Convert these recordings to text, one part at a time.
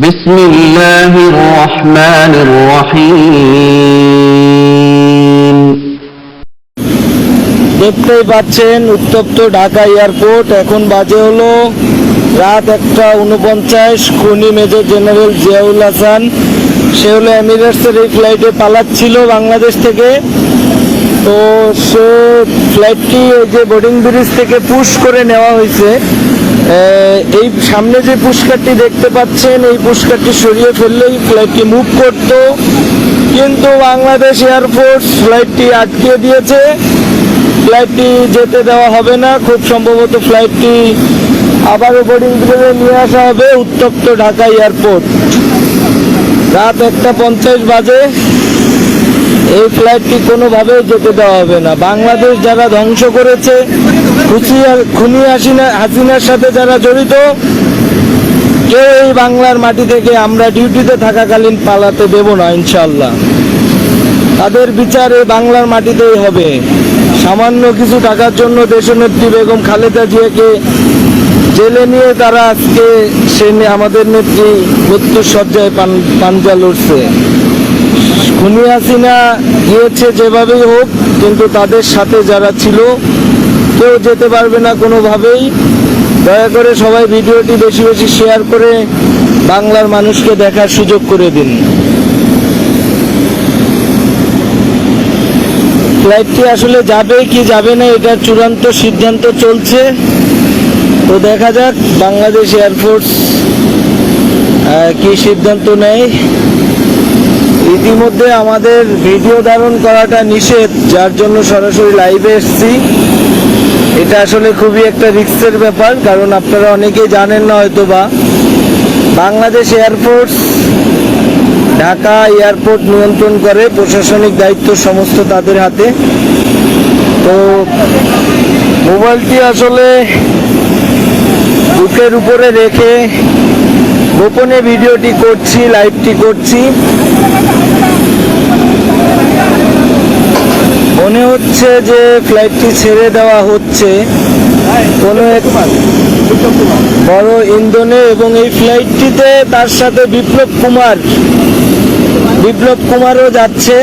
بسم الله الرحمن الرحيم দেখতেই পাচ্ছেন উত্তপ্ত ঢাকা এয়ারপোর্ট এখন বাজে হলো রাত একটা উনপঞ্চাশ খনি মেজর জেনারেল জিয়াউল হাসান সে হলো এমিরেটসের এই ফ্লাইটে পালাচ্ছিল বাংলাদেশ থেকে তো সে ফ্লাইটটি এই যে বোর্ডিং ব্রিজ থেকে পুশ করে নেওয়া হয়েছে আহ, এই সামনে যে পুষ্কারটি দেখতে পাচ্ছেন, এই পুষ্কারটি সরিয়ে ফেললেই ফ্লাইটটি মুভ করতো। কিন্তু বাংলাদেশ এয়ারফোর্স ফ্লাইটটি আটকে দিয়েছে। ফ্লাইটটি যেতে দেওয়া হবে না। খুব সম্ভবত ফ্লাইটটি আবারও বোর্ডিং ব্রিজে নিয়ে আসা হবে, উত্তপ্ত ঢাকা এয়ারপোর্ট রাত একটা পঞ্চাশ বাজে। এই ফ্লাইটটি কোনোভাবেই যেতে দেওয়া হবে না। বাংলাদেশ যারা ধ্বংস করেছে খুশি খুনি হাসিনা হাসিনার সাথে যারা জড়িত, কেউ এই বাংলার মাটি থেকে আমরা ডিউটিতে থাকাকালীন পালাতে দেব না ইনশাল্লাহ তাদের বিচার এই বাংলার মাটিতেই হবে। সামান্য কিছু টাকার জন্য দেশনেত্রী বেগম খালেদা জিয়াকে জেলে নিয়ে তারা আজকে সে আমাদের নেত্রী মৃত্যুর সজ্জায় পাঞ্জা লড়ছে। খুনি হাসিনা গিয়েছে যেভাবেই হোক, কিন্তু তাদের সাথে যারা ছিল, কেউ যেতে পারবে না কোনোভাবেই। দয়া করে সবাই ভিডিওটি বেশি বেশি শেয়ার করে বাংলার মানুষকে দেখার সুযোগ করে দিন। ফ্লাইটটি আসলে যাবে কি যাবে না এটার চূড়ান্ত সিদ্ধান্ত চলছে। তো দেখা যাক, বাংলাদেশ এয়ারফোর্স কি সিদ্ধান্ত নেয়। ইতিমধ্যে আমাদের ভিডিও ধারণ করাটা নিষেধ, যার জন্য সরাসরি লাইভে এসেছি। এটা আসলে খুবই একটা রিস্কের ব্যাপার, কারণ আপনারা অনেকেই জানেন না হয়তো বা বাংলাদেশ এয়ারফোর্স ঢাকা এয়ারপোর্ট নিয়ন্ত্রণ করে, প্রশাসনিক দায়িত্ব সমস্ত তাদের হাতে। তো মোবাইলটি আসলে বুকের উপরে রেখে গোপনে ভিডিওটি করছি লাইভটি করছি। মনে হচ্ছে যে ফ্লাইটটি ছেড়ে দেওয়া হচ্ছে। কোনো এক বড় ইন্ধনে এবং এই ফ্লাইটটিতে তার সাথে বিপ্লব কুমার। বিপ্লব কুমারও যাচ্ছে।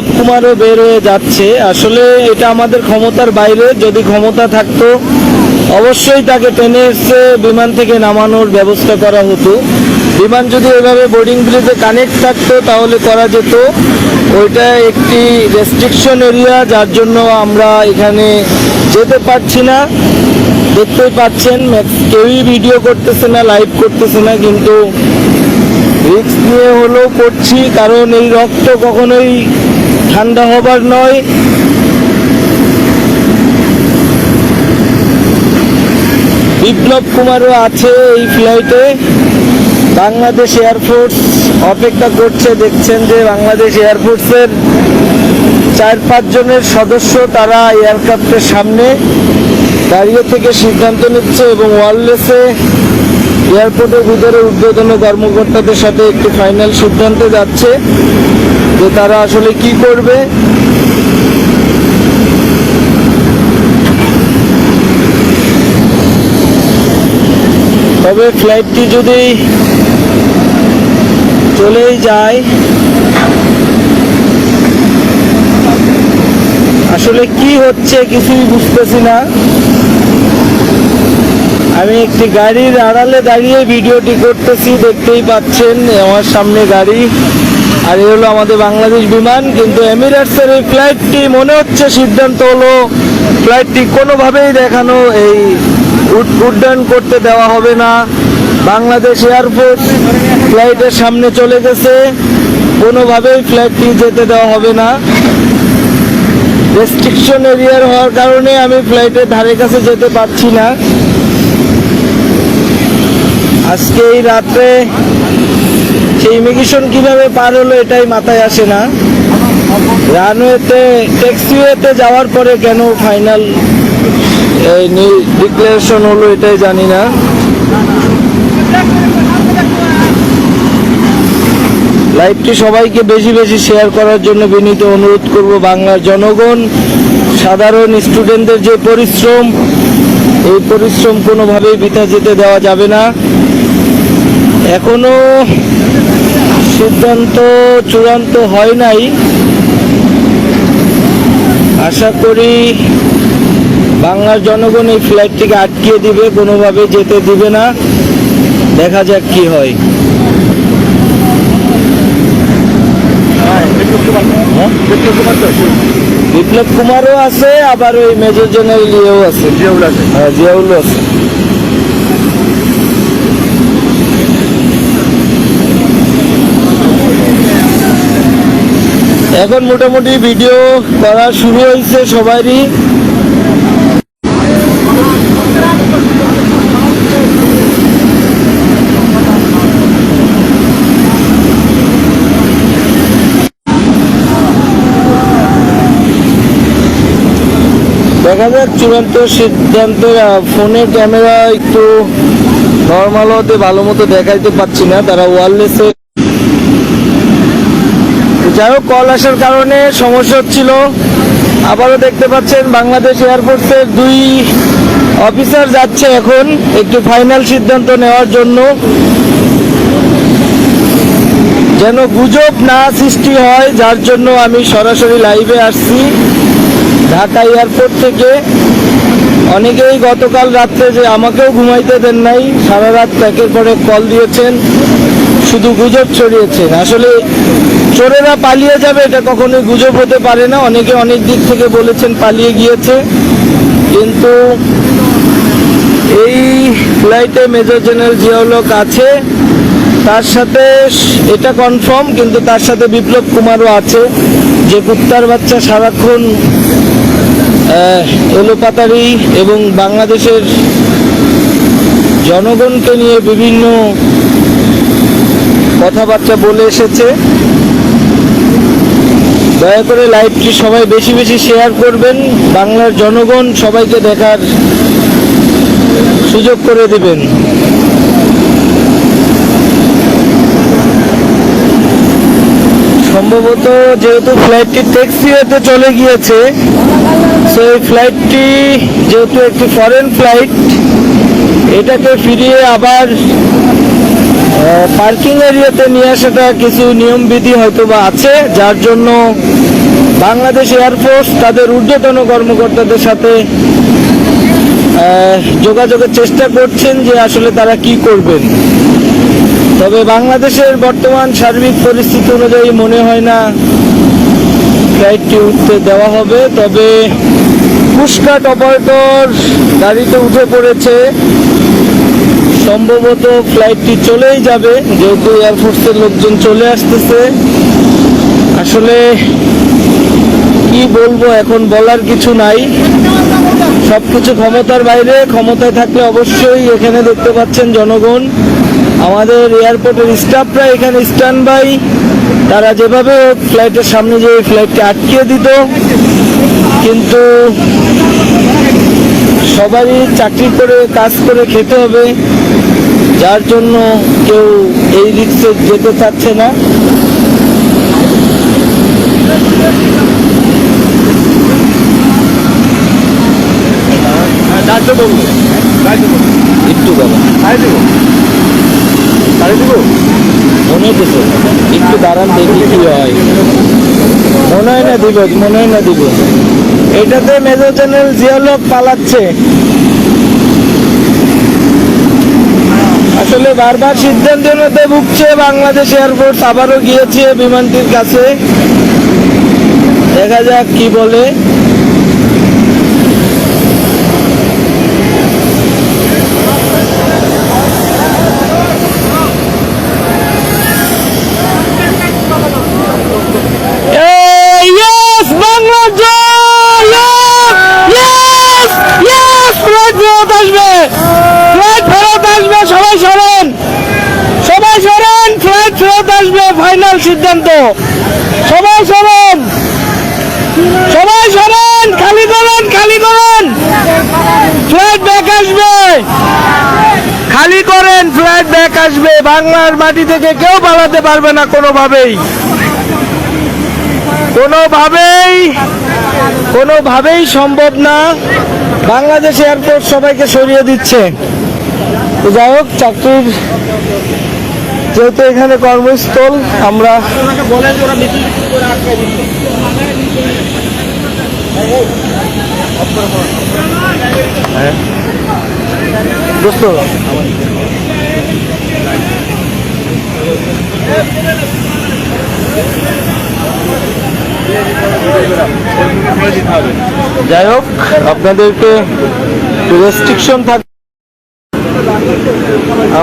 বিপ্লব কুমারও বের হয়ে যাচ্ছে। আসলে এটা আমাদের ক্ষমতার বাইরে, যদি ক্ষমতা থাকতো, অবশ্যই তাকে টেনে এসে বিমান থেকে নামানোর ব্যবস্থা করা হতো। বিমান যদি এভাবে বোর্ডিং ব্রিজে কানেক্ট থাকতো, তাহলে করা যেত। ওইটা একটি রেস্ট্রিকশন এরিয়া যার জন্য আমরা এখানে যেতে পারছি না। দেখতেই পাচ্ছেন কেউই ভিডিও করতেছে না লাইভ করতেছে না, কিন্তু রিক্স নিয়ে হলেও করছি, কারণ এই রক্ত কখনোই ঠান্ডা হবার নয়। বিপ্লব কুমারও আছে এই ফ্লাইটে বাংলাদেশ এয়ারফোর্স অপেক্ষা করছে, দেখছেন যে বাংলাদেশ এয়ারফোর্সের চার পাঁচ জনের সদস্য তারা এয়ারক্রাফটের সামনে দাঁড়িয়ে থেকে সিদ্ধান্ত নিচ্ছে এবং ওয়ারলেসে এয়ারপোর্টের ভিতরে ঊর্ধ্বতন কর্মকর্তাদের সাথে একটি ফাইনাল সিদ্ধান্তে যাচ্ছে যে তারা আসলে কি করবে। তবে ফ্লাইটটি যদি চলেই যায়, আসলে কি হচ্ছে কিছুই বুঝতেছি না। আমি একটি গাড়ির আড়ালে দাঁড়িয়ে ভিডিওটি করতেছি, দেখতেই পাচ্ছেন আমার সামনে গাড়ি। আর এ হলো আমাদের বাংলাদেশ বিমান, কিন্তু এমিরেটসের এই ফ্লাইটটি মনে হচ্ছে সিদ্ধান্ত হলো ফ্লাইটটি কোনোভাবেই দেখানো এই উড- উড্ডয়ন করতে দেওয়া হবে না। বাংলাদেশ এয়ারফোর্স ফ্লাইটের সামনে চলে গেছে, কোনোভাবেই ফ্লাইটটি যেতে দেওয়া হবে না। রেস্ট্রিকশন এরিয়ার হওয়ার কারণে আমি ফ্লাইটের ধারে কাছে যেতে পারছি না। আজকে এই রাত্রে সেই ইমিগ্রেশন কীভাবে পার হলো এটাই মাথায় আসে না। রানওয়েতে, ট্যাক্সিওয়েতে যাওয়ার পরে কেন ফাইনাল ডিক্লারেশন হলো এটাই জানি না। লাইভটি সবাইকে বেশি বেশি শেয়ার করার জন্য বিনীত অনুরোধ করব বাংলার জনগণ, সাধারণ স্টুডেন্টদের যে পরিশ্রম এই পরিশ্রম কোনোভাবেই বৃথা যেতে দেওয়া যাবে না। এখনও সিদ্ধান্ত চূড়ান্ত হয় নাই। আশা করি বাংলার জনগণ এই ফ্লাইটটিকে আটকিয়ে দিবে, কোনোভাবে যেতে দিবে না। দেখা যাক কি হয়। বিপ্লব কুমারও আছে আবার ওই মেজর জেনারেল ইয়েও আছে। হ্যাঁ জিয়াউলও আছে। এখন মোটামুটি ভিডিও করা শুরু হয়েছে সবারই। দেখা যাক চূড়ান্ত সিদ্ধান্তের আহ, ফোনের ক্যামেরা একটু নর্মাল হতে ভালো মতো দেখাইতে পাচ্ছি না তারা ওয়ারলেসে যাই হোক কল আসার কারণে সমস্যা হচ্ছিল। আবারও দেখতে পাচ্ছেন বাংলাদেশ এয়ারফোর্সের দুই অফিসার যাচ্ছে এখন একটু ফাইনাল সিদ্ধান্ত নেওয়ার জন্য। যেন গুজব না সৃষ্টি হয় যার জন্য আমি সরাসরি লাইভে আসছি। ঢাকা এয়ারপোর্ট থেকে অনেকেই গতকাল রাত্রে যে আমাকেও ঘুমাইতে দেন নাই, সারা রাত একের পরে কল দিয়েছেন, শুধু গুজব ছড়িয়েছেন। আসলে চোরেরা পালিয়ে যাবে এটা কখনোই গুজব হতে পারে না। অনেকে অনেক দিক থেকে বলেছেন পালিয়ে গিয়েছে। কিন্তু এই ফ্লাইটে মেজর জেনারেল জিয়াউলক আছে। তার সাথে এটা কনফার্ম কিন্তু তার সাথে বিপ্লব কুমারও আছে। যে কুত্তার বাচ্চা সারাক্ষণ এলোপাতারি এবং বাংলাদেশের জনগণকে নিয়ে বিভিন্ন কথাবার্তা বলে এসেছে। দয়া করে লাইভটি সবাই বেশি বেশি শেয়ার করবেন। বাংলার জনগণ সবাইকে দেখার সুযোগ করে দেবেন। সম্ভবত যেহেতু ফ্লাইটটি ট্যাক্সিওয়েতে চলে গিয়েছে সো এই ফ্লাইটটি যেহেতু একটি ফরেন ফ্লাইট এটাকে ফিরিয়ে আবার পার্কিং এরিয়াতে নিয়ে আসাটা কিছু নিয়মবিধি হয়তো বা আছে, যার জন্য বাংলাদেশ এয়ারফোর্স তাদের ঊর্ধ্বতন কর্মকর্তাদের সাথে যোগাযোগের চেষ্টা করছেন যে আসলে তারা কি করবেন। তবে বাংলাদেশের বর্তমান সার্বিক পরিস্থিতি অনুযায়ী মনে হয় না ফ্লাইটটি উঠতে দেওয়া হবে। তবে পুষ্কাট অপারেটর গাড়িতে উঠে পড়েছে। সম্ভবত ফ্লাইটটি চলেই যাবে, যেহেতু এয়ারফোর্সের লোকজন চলে আসতেছে। আসলে কি বলব, এখন বলার কিছু নাই। সবকিছু ক্ষমতার বাইরে, ক্ষমতায় থাকলে অবশ্যই এখানে দেখতে পাচ্ছেন জনগণ। আমাদের এয়ারপোর্টের স্টাফরা এখানে স্ট্যান্ড বাই তারা যেভাবে ফ্লাইটের সামনে যে ফ্লাইটটা আটকিয়ে দিত, কিন্তু সবারই চাকরি করে, কাজ করে খেতে হবে। যার জন্য কেউ এই রিক্সে যেতে চাচ্ছে না। একটু বাবা। মনে হতেছে একটু দাঁড়ান দেখি কি হয়। মনে হয় না দিব মনে হয় না দিব। এটাতে মেজর জেনারেল জিয়ালক পালাচ্ছে। আসলে বারবার সিদ্ধান্ত নিতে ভুগছে বাংলাদেশ এয়ারফোর্স আবারও গিয়েছে বিমানটির কাছে। দেখা যাক কি বলে Hey, yes, বাংলা জয়! Yes! Yes! ফ্লাইট ফেরত আসবে! ফ্লাইট ফেরত আসবে, সবাই সরেন! সবাই সরেন, ফ্লাইট ফেরত আসবে, ফাইনাল সিদ্ধান্ত সবাই সরেন সবাই সরেন খালি করেন খালি করেন ফ্লাইট ব্যাক আসবে খালি করেন ফ্লাইট ব্যাক আসবে, বাংলার মাটি থেকে কেউ পালাতে পারবে না কোনোভাবেই। কোনোভাবেই কোনোভাবেই সম্ভব না। বাংলাদেশ এয়ারপোর্ট সবাইকে সরিয়ে দিচ্ছে। যাই হোক, চাকরির যেহেতু এখানে কর্মস্থল, আমরা হ্যাঁ। দোস্ত যাই হোক, আপনাদেরকে রেস্ট্রিকশন থাকে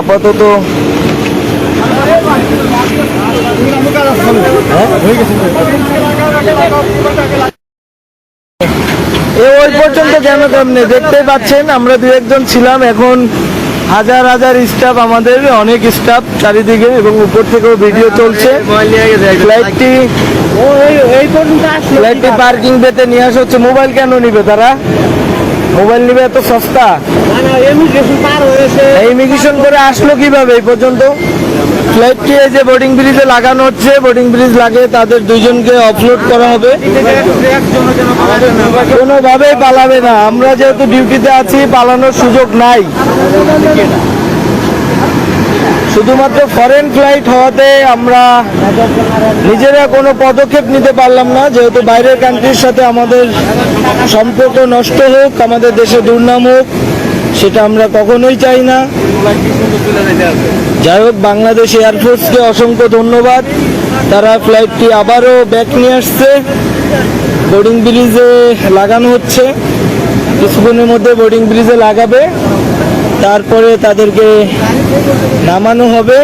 আপাতত এ ওই পর্যন্ত কেন কেমনে দেখতেই পাচ্ছেন, আমরা দু একজন ছিলাম, এখন হাজার হাজার স্টাফ আমাদের অনেক স্টাফ চারিদিকে এবং উপর থেকেও ভিডিও চলছে। ফ্লাইটটি ফ্লাইটটি পার্কিং পেতে নিয়ে আসা হচ্ছে মোবাইল কেন নিবে তারা? মোবাইল নিবে এত সস্তা? ইমিগ্রেশন করে আসলো কীভাবে এই পর্যন্ত? ফ্লাইটটি এই যে বোর্ডিং ব্রিজে লাগানো হচ্ছে বোর্ডিং ব্রিজ লাগে তাদের দুইজনকে অফলোড করা হবে। কোনোভাবেই পালাবে না। আমরা যেহেতু ডিউটিতে আছি পালানোর সুযোগ নাই। শুধুমাত্র ফরেন ফ্লাইট হওয়াতে আমরা নিজেরা কোনো পদক্ষেপ নিতে পারলাম না, যেহেতু বাইরের কান্ট্রির সাথে আমাদের সম্পর্ক নষ্ট হোক, আমাদের দেশে দুর্নাম হোক, সেটা আমরা কখনোই চাই না। যাই হোক, বাংলাদেশ এয়ারফোর্সকে অসংখ্য ধন্যবাদ। তারা ফ্লাইটটি আবারও ব্যাক নিয়ে আসছে। বোর্ডিং ব্রিজে লাগানো হচ্ছে। কিছুক্ষণের মধ্যে বোর্ডিং ব্রিজে লাগাবে। তারপরে তাদেরকে নামানো হবে।